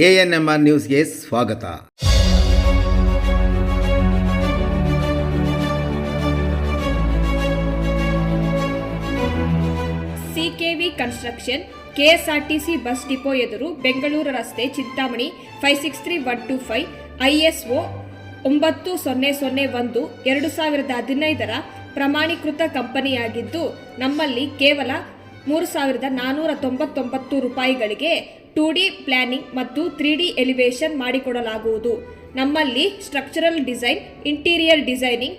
A N M R ನ್ಯೂಸ್ಗೆ ಸ್ವಾಗತ. CKV construction KSRTC bus depot ಎದುರು ಬೆಂಗಳೂರು ರಸ್ತೆ Chintamani five six three one two five ISO ಒಂಬತ್ತು ಸೊನ್ನೆ ಸೊನ್ನೆ ಒಂದು, ಎರಡು ಸಾವಿರದ ಹದಿನೈದರ ಪ್ರಮಾಣೀಕೃತ ಕಂಪನಿಯಾಗಿದ್ದು, ನಮ್ಮಲ್ಲಿ ಕೇವಲ ಮೂರು ಸಾವಿರದ ನಾನ್ನೂರ ತೊಂಬತ್ತೊಂಬತ್ತು ರೂಪಾಯಿಗಳಿಗೆ ಟೂ ಡಿ ಪ್ಲಾನಿಂಗ್ ಮತ್ತು ತ್ರೀ ಡಿ ಎಲಿವೇಶನ್ ಮಾಡಿಕೊಡಲಾಗುವುದು. ನಮ್ಮಲ್ಲಿ structural design interior designing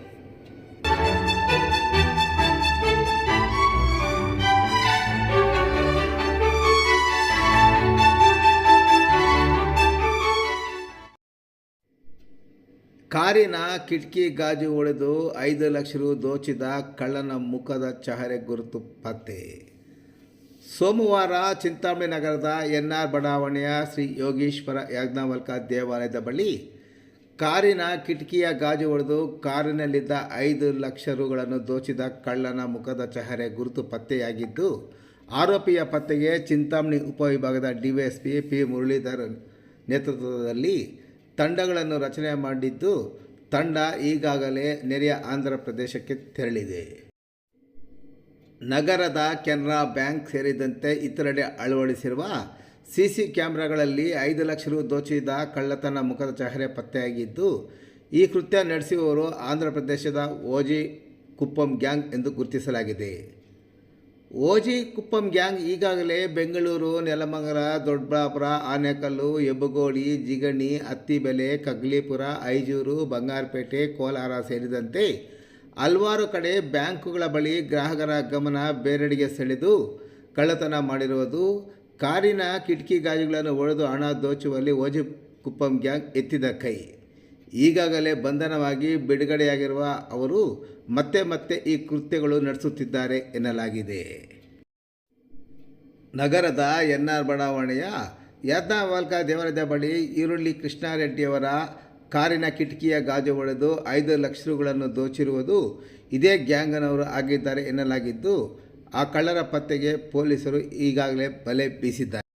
ಕಾರಿನ ಕಿಟಕಿ ಗಾಜು ಒಡೆದು ಐದು ಲಕ್ಷ ರು ದೋಚಿದ ಕಳ್ಳನ ಮುಖದ ಚಹರೆ ಗುರುತು ಪತ್ತೆ. ಸೋಮವಾರ ಚಿಂತಾಮಣಿ ನಗರದ ಎನ್ ಆರ್ ಬಡಾವಣೆಯ ಶ್ರೀ ಯೋಗೀಶ್ವರ ಯಾಜ್ಞವಲ್ಕ ದೇವಾಲಯದ ಬಳಿ ಕಾರಿನ ಕಿಟಕಿಯ ಗಾಜು ಒಡೆದು ಕಾರಿನಲ್ಲಿದ್ದ ಐದು ಲಕ್ಷ ರುಗಳನ್ನು ದೋಚಿದ ಕಳ್ಳನ ಮುಖದ ಚಹರೆ ಗುರುತು ಪತ್ತೆಯಾಗಿದ್ದು, ಆರೋಪಿಯ ಪತ್ತೆಗೆ ಚಿಂತಾಮಣಿ ಉಪವಿಭಾಗದ ಡಿವೈಎಸ್ಪಿ ಪಿ ಮುರಳೀಧರ್ ನೇತೃತ್ವದಲ್ಲಿ ತಂಡಗಳನ್ನು ರಚನೆ ಮಾಡಿದ್ದು ತಂಡ ಈಗಾಗಲೇ ನೆರೆಯ ಆಂಧ್ರ ಪ್ರದೇಶಕ್ಕೆ ತೆರಳಿದೆ. ನಗರದ ಕೆನರಾ ಬ್ಯಾಂಕ್ ಸೇರಿದಂತೆ ಇತರೆಡೆ ಅಳವಡಿಸಿರುವ ಸಿಸಿ ಕ್ಯಾಮ್ರಾಗಳಲ್ಲಿ ಐದು ಲಕ್ಷ ರು ದೋಚಿದ ಕಳ್ಳತನ ಮುಖದ ಚಹರೆ ಪತ್ತೆಯಾಗಿದ್ದು, ಈ ಕೃತ್ಯ ನಡೆಸುವವರು ಆಂಧ್ರ ಪ್ರದೇಶದ ಓಜಿ ಕುಪ್ಪಂ ಗ್ಯಾಂಗ್ ಎಂದು ಗುರುತಿಸಲಾಗಿದೆ. ಓಜಿ ಕುಪ್ಪಂ ಗ್ಯಾಂಗ್ ಈಗಾಗಲೇ ಬೆಂಗಳೂರು, ನೆಲಮಂಗಲ ದೊಡ್ಡಬಾಪುರ ಆನೇಕಲ್ಲು, ಹೆಬ್ಬಗೋಡಿ, ಜಿಗಣಿ, ಅತ್ತಿಬೆಲೆ, ಕಗ್ಲಿಪುರ, ಐಜೂರು, ಬಂಗಾರಪೇಟೆ, ಕೋಲಾರ ಸೇರಿದಂತೆ ಹಲವಾರು ಕಡೆ ಬ್ಯಾಂಕುಗಳ ಬಳಿ ಗ್ರಾಹಕರ ಗಮನ ಬೇರೆಡೆಗೆ ಸೆಳೆದು ಕಳ್ಳತನ ಮಾಡಿರುವುದು. ಕಾರಿನ ಕಿಟಕಿ ಗಾಜುಗಳನ್ನು ಒಡೆದು ಹಣ ದೋಚುವಲ್ಲಿ ಓಜಿ ಕುಪ್ಪಂ ಗ್ಯಾಂಗ್ ಎತ್ತಿದ ಕೈ. ಈಗಾಗಲೇ ಬಂಧನವಾಗಿ ಬಿಡುಗಡೆಯಾಗಿರುವ ಅವರು ಮತ್ತೆ ಮತ್ತೆ ಈ ಕೃತ್ಯಗಳು ನಡೆಸುತ್ತಿದ್ದಾರೆ ಎನ್ನಲಾಗಿದೆ. ನಗರದ ಎನ್ ಆರ್ ಬಡಾವಣೆಯ ಯಾದ್ನಾವಾಲ್ಕ ದೇವಾಲಯದ ಬಳಿ ಈರುಳ್ಳಿ ಕೃಷ್ಣಾರೆಡ್ಡಿಯವರ ಕಾರಿನ ಕಿಟಕಿಯ ಗಾಜು ಒಡೆದು ಐದು ಲಕ್ಷ ರುಗಳನ್ನು ದೋಚಿರುವುದು ಇದೇ ಗ್ಯಾಂಗನವರು ಆಗಿದ್ದಾರೆ ಎನ್ನಲಾಗಿದ್ದು, ಆ ಕಳ್ಳರ ಪತ್ತೆಗೆ ಪೊಲೀಸರು ಈಗಾಗಲೇ ಬಲೆ ಬೀಸಿದ್ದಾರೆ.